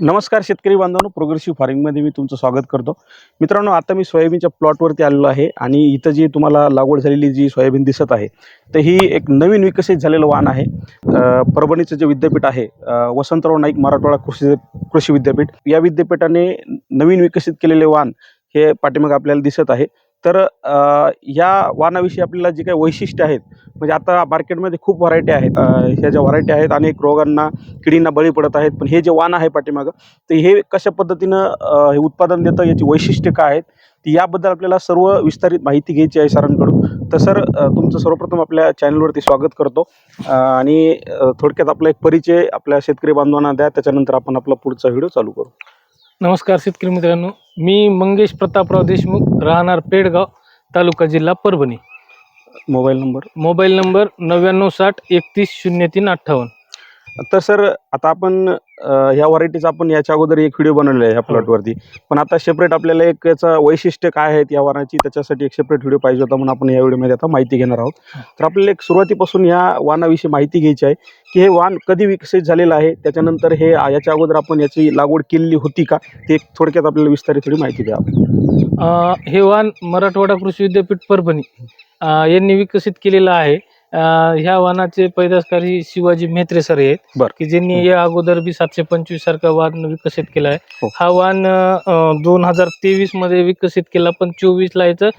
नमस्कार शेतकरी बांधवांनो प्रोग्रेसिव्ह फार्मिंगमध्ये मी तुमचं स्वागत करतो. मित्रांनो आता मी सोयाबीनच्या प्लॉटवरती आलेलो आहे आणि इथं जी तुम्हाला लागवड झालेली जी सोयाबीन दिसत आहे तर ही एक नवीन विकसित झालेलं वाण आहे. परभणीचं जे विद्यापीठ आहे वसंतराव नाईक मराठवाडा कृषी कृषी विद्यापीठ या विद्यापीठाने नवीन विकसित केलेले वाण हे पाठीमाग आपल्याला दिसत आहे. तर ह्या या वाणाविषयी आपल्याला जी काही वैशिष्ट्य आहेत म्हणजे आता मार्केटमध्ये खूप व्हरायटी आहेत. ह्या ज्या व्हरायटी आहेत अनेक रोगांना किडींना बळी पडत आहेत. पण हे जे वाण आहे पाठीमागं तर हे कशा पद्धतीनं हे उत्पादन देतं याची वैशिष्ट्य काय आहेत ती याबद्दल आपल्याला सर्व विस्तारित माहिती घ्यायची आहे सरांकडून. तर सर तुमचं सर्वप्रथम आपल्या चॅनलवरती स्वागत करतो. आणि थोडक्यात आपला एक परिचय आपल्या शेतकरी बांधवांना द्या. त्याच्यानंतर आपण आपला पुढचा व्हिडिओ चालू करू. नमस्कार शेतकरी मित्रांनो. मी मंगेश प्रतापराव देशमुख राहणार पेडगाव तालुका जिल्हा Parbhani. Mobile number. Mobile number नव्याण्णव साठ एकतीस शून्य तीन अठ्ठावन्न. तर सर आता आपण अ, ह्या व्हरायटीचा आपण याच्या अगोदर एक व्हिडिओ बनवलेला आहे ह्या प्लॉटवरती. पण आता सेपरेट आपल्याला एक याचं वैशिष्ट्य काय आहेत या वाणाची त्याच्यासाठी एक सेपरेट व्हिडिओ पाहिजे होता म्हणून आपण या व्हिडिओमध्ये आता माहिती घेणार आहोत. तर आपल्याला एक सुरुवातीपासून या वाणाविषयी माहिती घ्यायची आहे की हे वाण कधी विकसित झालेलं आहे त्याच्यानंतर हे आ, याच्या अगोदर आपण याची लागवड केलेली होती का ते एक थोडक्यात आपल्याला विस्तारित थोडी माहिती द्या. अं, हे वाण मराठवाडा कृषी विद्यापीठ परभणी अं, यांनी विकसित केलेलं आहे. अं, ह्या वाणाचे पैदासकारी शिवाजी म्हेत्रे सर आहेत बरं. की ज्यांनी या अगोदर बी सातशे पंचवीस सारखा वाण विकसित केला आहे. हो. हा वाण दोन हजार तेवीसमध्ये विकसित केला पण चोवीस ला याचं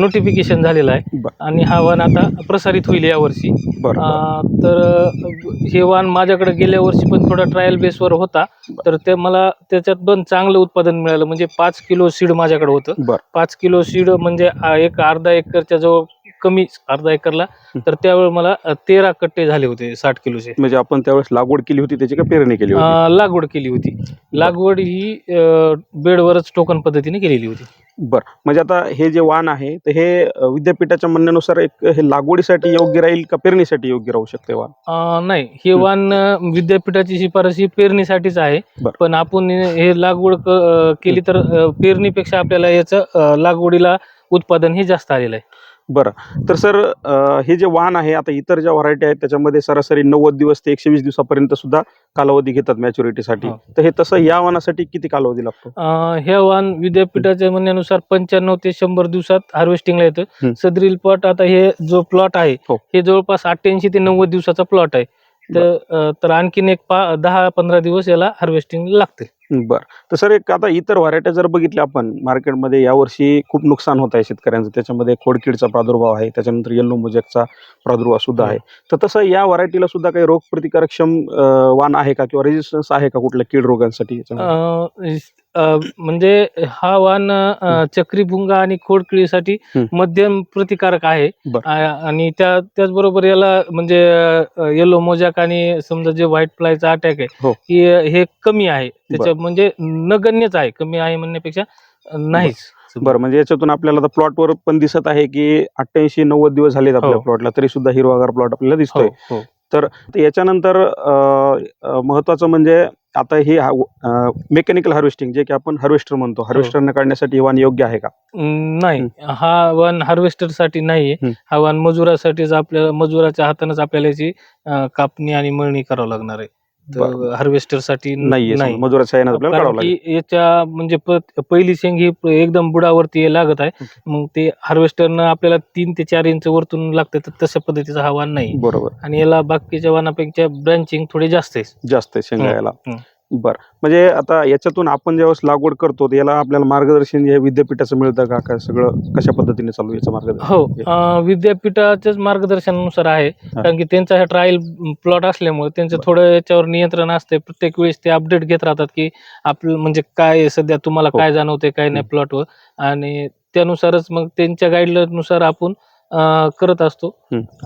नोटिफिकेशन झालेलं आहे. बरं. आणि हा वाण आता प्रसारित होईल यावर्षी बरं अं, तर अं, हे वाण माझ्याकडे गेल्या वर्षी पण थोडा ट्रायल बेसवर होता. तर ते मला त्याच्यात पण चांगलं उत्पादन मिळालं. म्हणजे पाच किलो सीड माझ्याकडे होतं. बरं. पाच किलो सीड म्हणजे आ, एक अर्धा एकरच्या जवळ कमी अर्धा एकरला तर त्यावेळी मला तेरा कट्टे झाले होते साठ किलोचे. म्हणजे आपण त्यावेळेस लागवड केली होती त्याची का पेरणी केली होती? अ, लागवड केली होती. लागवड ही अ, बेडवरच टोकन पद्धतीने केलेली होती. बरं. म्हणजे आता हे जे वाण आहे तर हे अ, विद्यापीठाच्या म्हणण्यानुसार एक हे लागवडीसाठी योग्य राहील का पेरणीसाठी योग्य राहू शकते वाण? अ, नाही. हे हं. वाण अ, विद्यापीठाची शिफारस ही पेरणीसाठीच आहे. बरं. पण आपण हे लागवड क- अ, केली तर अ, पेरणीपेक्षा आपल्याला याचं अ, लागवडीला उत्पादन हे जास्त आलेलं आहे. बरं. तर सर अ, हे जे वाण आहे आता इतर ज्या व्हरायटी आहेत त्याच्यामध्ये सरासरी नव्वद दिवस ते एकशे वीस दिवसापर्यंत सुद्धा कालावधी घेतात मॅच्युरिटीसाठी हो. तर हे तसं या वाणासाठी किती कालावधी लागतो? अं, हे वाण विद्यापीठाच्या म्हणण्यानुसार पंच्याण्णव ते शंभर दिवसात हार्वेस्टिंगला येतं. सदरील प्लॉट आता हे जो प्लॉट आहे हो. हे जवळपास अठ्ठ्याऐंशी ते नव्वद दिवसाचा प्लॉट आहे. तर अं, तर आणखीन एक पा दहा पंधरा दिवस याला हार्वेस्टिंग लागते. बरं तर सर एक आता इतर व्हरायट्या जर बघितल्या आपण मार्केटमध्ये यावर्षी खूप नुकसान होत आहे शेतकऱ्यांचं त्याच्यामध्ये खोडकीडचा प्रादुर्भाव आहे त्याच्यानंतर येल्लो मोजेकचा प्रादुर्भाव सुद्धा आहे तर तसं या व्हरायटीला सुद्धा काही रोगप्रतिकारक्षम अ, वाण आहे का किंवा रेजिस्टन्स आहे का कुठल्या कीड रोगांसाठी याच्यामध्ये? अं, अं, म्हणजे हा वाण अं, चक्रीभुंगा आणि खोडकिळीसाठी हं. मध्यम प्रतिकारक आहे बरं. आ- आणि त्या त्याचबरोबर याला म्हणजे येलो मोजॅक आणि समजा जे व्हाईट फ्लायचा अटॅक आहे हो. की हे कमी आहे त्याच्या म्हणजे नगण्यच आहे कमी आहे म्हणण्यापेक्षा नाहीच. बरं म्हणजे याच्यातून आपल्याला आता प्लॉटवर पण दिसत आहे की अठ्ठ्याऐंशी नव्वद दिवस झालेत आपल्या हो. प्लॉटला तरी सुद्धा हिरवागार प्लॉट आपल्याला हो दिसतोय. हो तर याच्यानंतर महत्वाचं म्हणजे आता हे मेकॅनिकल हार्वेस्टिंग जे की आपण हार्वेस्टर म्हणतो हार्वेस्टरने काढण्यासाठी हे वाण योग्य आहे का? नाही. हा. वन हार्वेस्टरसाठी नाहीये. हं. हा वन मजुरासाठीच आपल्याला मजुराच्या हातानेच आपल्याला याची अं, कापणी आणि मळणी करावं लागणार आहे. बरं. हार्वेस्टरसाठी मजुराच्या आपल्याला कारण लागेल. की याच्या म्हणजे प- पहिली शेंग ही प- एकदम बुडावरती लागत आहे. मग ते हार्वेस्टरनं आपल्याला तीन ते चार इंच वरतून लागते तर तशा पद्धतीचा हा वाण नाही. बरोबर. आणि याला बाकीच्या वाणापेक्षा ब्रँचिंग थोडी जास्त आहे. जास्त आहे शेंगा हं, याला. हं. बरं. म्हणजे आता याच्यातून आपण ज्यावेळेस लागवड करतो याला आपल्याला मार्गदर्शन हे विद्यापीठाचं मिळतं का? काय सगळं कशा पद्धतीने चालू याचं मार्गदर्शन? हो अं, विद्यापीठाच्याच मार्गदर्शनानुसार आहे. कारण की त्यांचा हा ट्रायल प्लॉट असल्यामुळे त्यांचं. थोडं याच्यावर नियंत्रण असते. प्रत्येक वेळेस ते अपडेट घेत राहतात की आपलं म्हणजे काय आहे सध्या तुम्हाला हो. काय जाणवते काय नाही प्लॉटवर आणि त्यानुसारच मग त्यांच्या गाईडलाईननुसार आपण अं, करत असतो.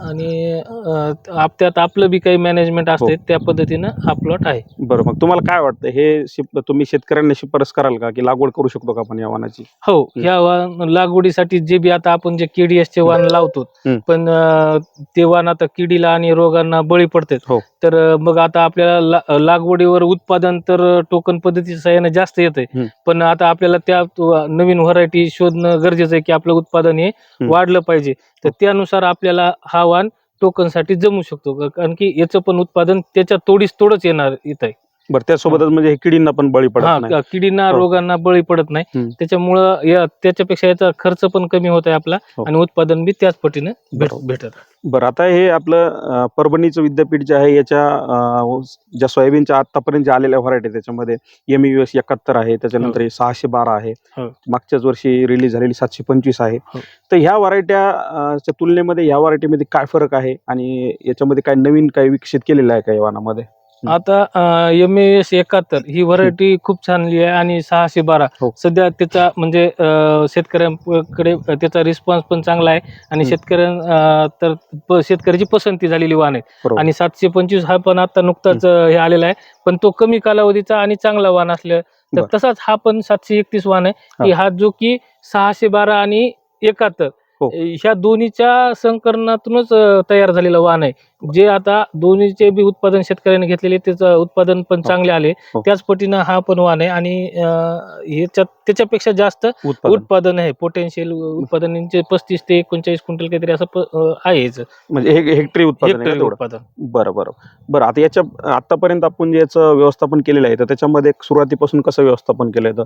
आणि अं, आप- त्यात आपलं बी काही मॅनेजमेंट असते हो. त्या पद्धतीनं हा प्लॉट आहे बरं मग तुम्हाला काय वाटतं हे शिप- तुम्ही शेतकऱ्यांना शिफारस कराल का की लागवड करू शकतो का आपण या वाणाची हो. ह्या वाण लागवडीसाठी जे बी आता आपण जे केडीएस चे वाण लावतो. पण अं, ते वाण आता किडीला आणि रोगांना बळी पडतात हो. तर अं, मग आता आपल्याला ला- लागवडीवर उत्पादन तर टोकन पद्धतीच्या सहाय्याने जास्त येतंय हं. पण आता आपल्याला त्या नवीन व्हरायटी शोधणं गरजेचं आहे की आपलं उत्पादन हं. वाढलं पाहिजे तर त्यानुसार आपल्याला हा वाण टोकनसाठी जमू शकतो. कारण की याचं पण उत्पादन त्याच्या तोडीस तोडच येणार येत आहे बरं त्यासोबतच म्हणजे हे किडींना पण बळी पडत नाही हा किडींना हो. रोगांना बळी पडत नाही हम्म. त्याच्यामुळं या त्याच्यापेक्षा याचा खर्च पण कमी होत आहे आपला हो. आणि उत्पादन बी त्याच पटीने भेट बरोबर. भेटत बरं आता हे आपलं अं, परभणीचं विद्यापीठ जे आहे याच्या अं, ज्या सोयाबीनच्या आतापर्यंत ज्या आलेल्या व्हरायटी त्याच्यामध्ये एम यू एस एकाहत्तर आहे त्याच्यानंतर हे सहाशे बारा आहे हो. मागच्याच वर्षी रिलीज झालेली सातशे पंचवीस आहे हो. तर ह्या व्हरायट्या तुलनेमध्ये ह्या व्हरायटीमध्ये काय फरक आहे आणि याच्यामध्ये काय नवीन काय विकसित केलेलं आहे का या वाणामध्ये. आता एम एस एकाहत्तर ही व्हरायटी खूप छानली आहे आणि सहाशे बारा. हो. सध्या त्याचा म्हणजे अं, शेतकऱ्यांकडे त्याचा रिस्पॉन्स पण चांगला आहे आणि हम्म. शेतकऱ्यां तर प- शेतकऱ्याची पसंती झालेली वाण आहे. बरोबर. आणि सातशे पंचवीस हा पण आता नुकताच अं, हे आलेला आहे. पण तो कमी कालावधीचा आणि चांगला वाण असल्या तर बर. तसाच हा पण सातशे एकतीस वाण आहे. की हा जो की सहाशे बारा आणि एकाहत्तर. हो. ह्या दोन्हीच्या संकलनातूनच अं, तयार झालेलं वाण आहे जे आता दोन्हीचे बी उत्पादन शेतकऱ्याने घेतलेले त्याचं उत्पादन पण हो. चांगले आले हो. त्याच पटीनं हा पण वाण आहे आणि अं, ह्याच्यात त्याच्यापेक्षा जास्त उत्पादन उत्पादन आहे पोटेन्शियल उत्पादनांचे पस्तीस ते एकोणचाळीस क्विंटल काहीतरी असं प- अं, आहे याचं. म्हणजे हे हेक्टरी उत्पादन आहे का हेक्टरी तेवढं उत्पादन बरं बरं बरं आता याच्या आतापर्यंत आपण जे याचं व्यवस्थापन केलेलं आहे तर त्याच्यामध्ये सुरुवातीपासून कसं व्यवस्थापन केलंय तर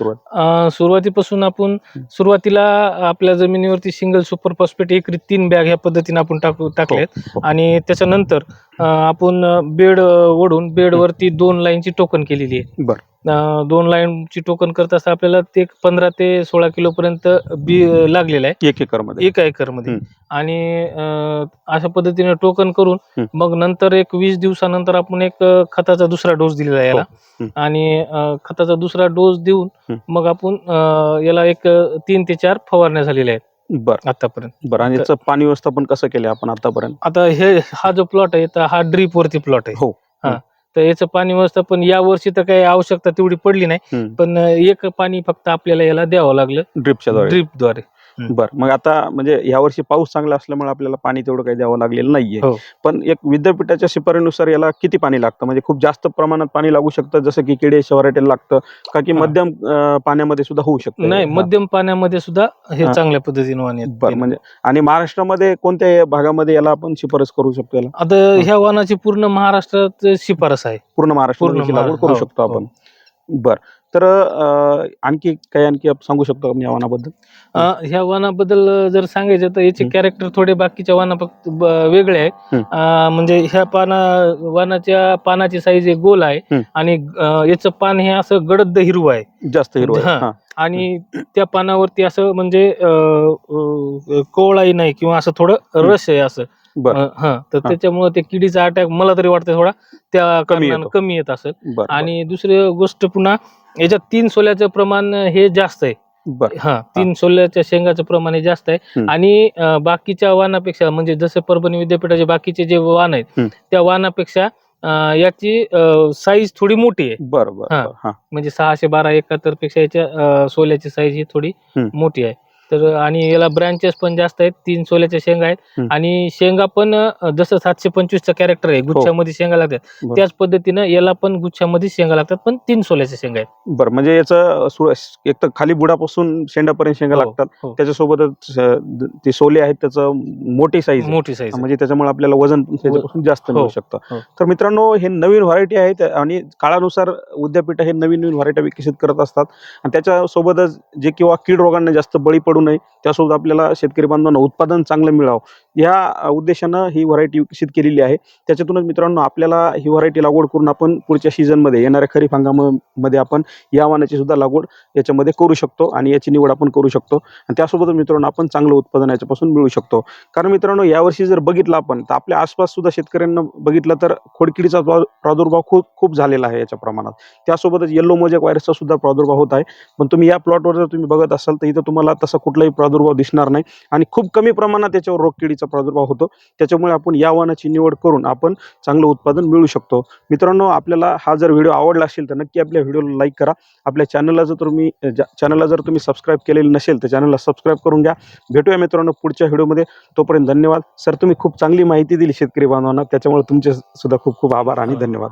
अं, सुरुवातीपासून आपण सुरुवातीला आपल्या जमिनीवरती सिंगल सुपर फॉस्फेट एकरी तीन बॅग ह्या पद्धतीने आपण टाकू टाकले हो. आणि त्याच्यानंतर आपण बेड ओढून बेडवरती दोन लाईनची टोकन केलेली आहे बरं अं, दोन लाईनची टोकन करत असता आपल्याला ते पंधरा ते सोळा किलो पर्यंत बी लागलेलं आहे एक एकरमध्ये एका एकरमध्ये हम्म. आणि अं, अशा पद्धतीने टोकन करून हम्म. मग नंतर एक वीस दिवसानंतर आपण एक अं, खताचा दुसरा डोस दिलेला आहे याला हो. हम्म. आणि अं, खताचा दुसरा डोस देऊन हम्म. मग आपण अं, याला एक अं, तीन ते चार फवारण्या झालेल्या आहेत बरं. आतापर्यंत. बरं आणि याचं पाणी व्यवस्थापन कसं केलं आपण आतापर्यंत? आता हे हा जो प्लॉट आहे तर हा ड्रीप वरती प्लॉट आहे. हो. तर याचं पाणी व्यवस्थापन या वर्षी तर काही आवश्यकता तेवढी पडली नाही. हम्म. पण एक पाणी फक्त आपल्याला याला द्यावं लागलं. ड्रिपच्या द्वारे. ड्रीपद्वारे बरं मग आता म्हणजे यावर्षी पाऊस चांगला असल्यामुळे आपल्याला पाणी तेवढं काही द्यावं लागलेलं नाहीये हो. पण एक विद्यापीठाच्या शिफारसीनुसार याला किती पाणी लागतं म्हणजे खूप जास्त प्रमाणात पाणी लागू शकतं जसं की किडेच्या व्हरायटीला लागतं का की हा. मध्यम अं, पाण्यामध्ये सुद्धा होऊ शकतं नाही हा. मध्यम पाण्यामध्ये सुद्धा हे हा. चांगल्या पद्धतीने वाणी आहेत. बरं म्हणजे आणि महाराष्ट्रामध्ये कोणत्या भागामध्ये याला आपण शिफारस करू शकतो याला आता ह्या वाहनाची पूर्ण महाराष्ट्रात शिफारस आहे पूर्ण महाराष्ट्रामध्ये याची लागवड महारा- करू हो, शकतो हो. आपण बर तर अं, आणखी काही आणखी आप- सांगू शकतो का मी या वाहनाबद्दल अं, ह्या वाहनाबद्दल जर सांगायचं तर याचे हं. कॅरेक्टर थोडे बाकीच्या वाहना फक्त ब- वेगळे आहे हं. अं, म्हणजे ह्या पाना वाहनाच्या पानाची साईज एक गोल आहे हं. आणि अं, याचं पान हे असं गडद हिरवं आहे जास्त हिरवं आहे. हा. हा. आणि त्या पानावरती असं म्हणजे अं, अं, कोवळाही नाही किंवा असं थोडं रस आहे असं बरं अं, हा तर हा. त्याच्यामुळे ते किडीचा अटॅक मला तरी वाटतं थोडा त्या कमी कारणानं येतो. कमी येत असेल बरं आणि दुसरी गोष्ट पुन्हा याच्यात तीन सोल्याचं प्रमाण हे जास्त आहे बरं हा तीन सोल्याच्या शेंगाचं प्रमाण हे जास्त आहे हम्म. आणि अं, बाकीच्या वाहनापेक्षा म्हणजे जसे परभणी विद्यापीठाचे बाकीचे जे वाहन आहेत हम्म. त्या वाहनापेक्षा अं, याची साईज थोडी मोठी आहे बरं बरं हा. बरं. हा म्हणजे सहाशे बारा एकाहत्तरपेक्षा याच्या अं, सोल्याची साईज ही थोडी हम्म. मोठी आहे तर आणि याला ब्रांचेस पण जास्त आहेत तीन सोल्याच्या शेंगा आहेत हम्म. आणि शेंगा पण अं, जसं सातशे पंचवीसचा कॅरेक्टर आहे गुच्छामध्ये शेंगा लागतात बरं. त्याच पद्धतीनं याला पण गुच्छामध्ये शेंगा लागतात पण तीन सोल्याच्या शेंगा आहेत बरं म्हणजे याचं सु- एक तर खाली बुडापासून शेंडापर्यंत शेंगा हो, लागतात. हो. त्याच्यासोबतच अं, ते सोले आहेत त्याचं मोठी साईज मोठी साईज म्हणजे त्याच्यामुळे आपल्याला वजन पण त्याच्यापासून जास्त हो, मिळू शकतं. हो. तर मित्रांनो हे नवीन व्हरायटी आहेत आणि काळानुसार विद्यापीठ हे नवीन नवीन व्हरायटी विकसित करत असतात. आणि त्याच्यासोबतच जे किंवा कीड रोगांना जास्त बळी पडू नये त्यासोबत आपल्याला शेतकरी बांधवांना उत्पादन चांगलं मिळावं. या उद्देशानं ही व्हरायटी विकसित केलेली आहे. त्याच्यातूनच मित्रांनो आपल्याला ही व्हरायटी लागवड करून आपण पुढच्या सीझनमध्ये येणाऱ्या खरीप हंगामामध्ये आपण या वाहनाची सुद्धा लागवड याच्यामध्ये करू शकतो आणि याची निवड आपण करू शकतो. आणि त्यासोबतच मित्रांनो आपण चांगलं उत्पादन याच्यापासून मिळू शकतो. कारण मित्रांनो यावर्षी जर बघितलं आपण तर आपल्या आसपास सुद्धा शेतकऱ्यांना बघितलं तर खोडकिडीचा प्रादुर्भाव खूप खूप झालेला आहे याच्या प्रमाणात. त्यासोबतच येल्लो मोजेक व्हायरसचा सुद्धा प्रादुर्भाव होत आहे. पण तुम्ही या प्लॉटवर जर तुम्ही बघत असाल तर इथं तुम्हाला तसा कुठलाही प्रादुर्भाव दिसणार नाही आणि खूप कमी प्रमाणात त्याच्यावर रोगकिडीचा प्रादुर्भाव होतो. त्याच्यामुळे आपण या वाहनाची निवड करून आपण चांगलं उत्पादन मिळू शकतो. मित्रांनो आपल्याला हा जर व्हिडिओ आवडला असेल तर नक्की आपल्या व्हिडिओला लाईक करा. आपल्या चॅनलला जर तुम्ही चॅनलला जर तुम्ही सबस्क्राईब केलेलं नसेल तर चॅनलला सबस्क्राईब करून घ्या. भेटूया मित्रांनो पुढच्या व्हिडिओमध्ये. तोपर्यंत धन्यवाद. सर तुम्ही खूप चांगली माहिती दिली शेतकरी बांधवांना. त्याच्यामुळे तुमचे सुद्धा खूप खूप आभार आणि. धन्यवाद.